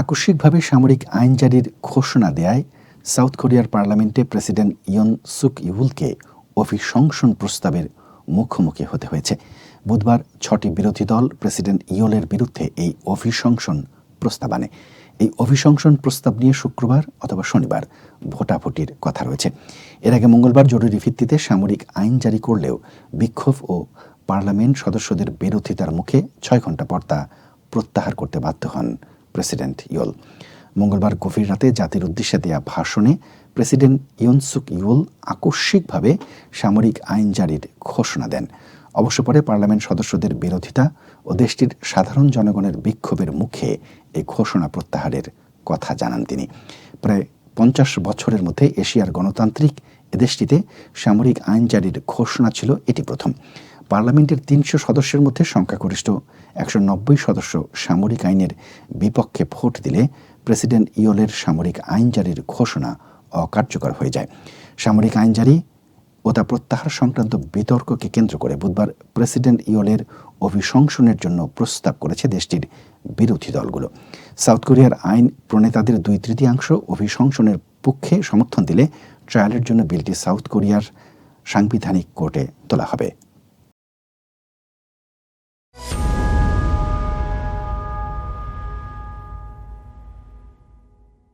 আকস্মিকভাবে সামরিক আইন জারির ঘোষণা দেয় সাউথ কোরিয়ার পার্লামেন্টে প্রেসিডেন্ট ইয়ন সুক ইউলকে অভিশংসন প্রস্তাবের মুখোমুখি হতে হয়েছে। বুধবার ছটি বিরোধী দল প্রেসিডেন্ট ইয়লের বিরুদ্ধে এই অভিশংসন প্রস্তাব আনে। এই অভিশংসন প্রস্তাব নিয়ে শুক্রবার অথবা শনিবার ভোটাভুটির কথা রয়েছে। এর আগে মঙ্গলবার জরুরি ভিত্তিতে সামরিক আইন জারি করলেও বিক্ষোভ ও পার্লামেন্ট সদস্যদের বিরোধিতার মুখে ছয় ঘণ্টা পর তা প্রত্যাহার করতে বাধ্য হন প্রেসিডেন্ট ইয়োল মঙ্গলবার গভীর রাতে জাতির উদ্দেশ্যে দেয়া ভাষণে প্রেসিডেন্ট ইয়নসুক ইউল আকস্মিকভাবে সামরিক আইন জারির ঘোষণা দেন। অবশ্য পরে পার্লামেন্ট সদস্যদের বিরোধিতা ও দেশটির সাধারণ জনগণের বিক্ষোভের মুখে এই ঘোষণা প্রত্যাহারের কথা জানান তিনি। প্রায় পঞ্চাশ বছরের মধ্যে এশিয়ার গণতান্ত্রিক এ দেশটিতে সামরিক আইন জারির ঘোষণা ছিল এটি প্রথম। পার্লামেন্টের তিনশো সদস্যের মধ্যে সংখ্যাগরিষ্ঠ। একশো নব্বই সদস্য সামরিক আইনের বিপক্ষে ভোট দিলে প্রেসিডেন্ট ইয়োলের সামরিক আইন জারির ঘোষণা অকার্যকর হয়ে যায়। সামরিক আইন জারি ও তা প্রত্যাহার সংক্রান্ত বিতর্ককে কেন্দ্র করে বুধবার প্রেসিডেন্ট ইয়োলের অভিশংসনের জন্য প্রস্তাব করেছে দেশটির বিরোধী দলগুলো। সাউথ কোরিয়ার আইন প্রণেতাদের দুই তৃতীয়াংশ অভিশংসনের পক্ষে সমর্থন দিলে ট্রায়ালের জন্য বিলটি সাউথ কোরিয়ার সাংবিধানিক কোর্টে তোলা হবে।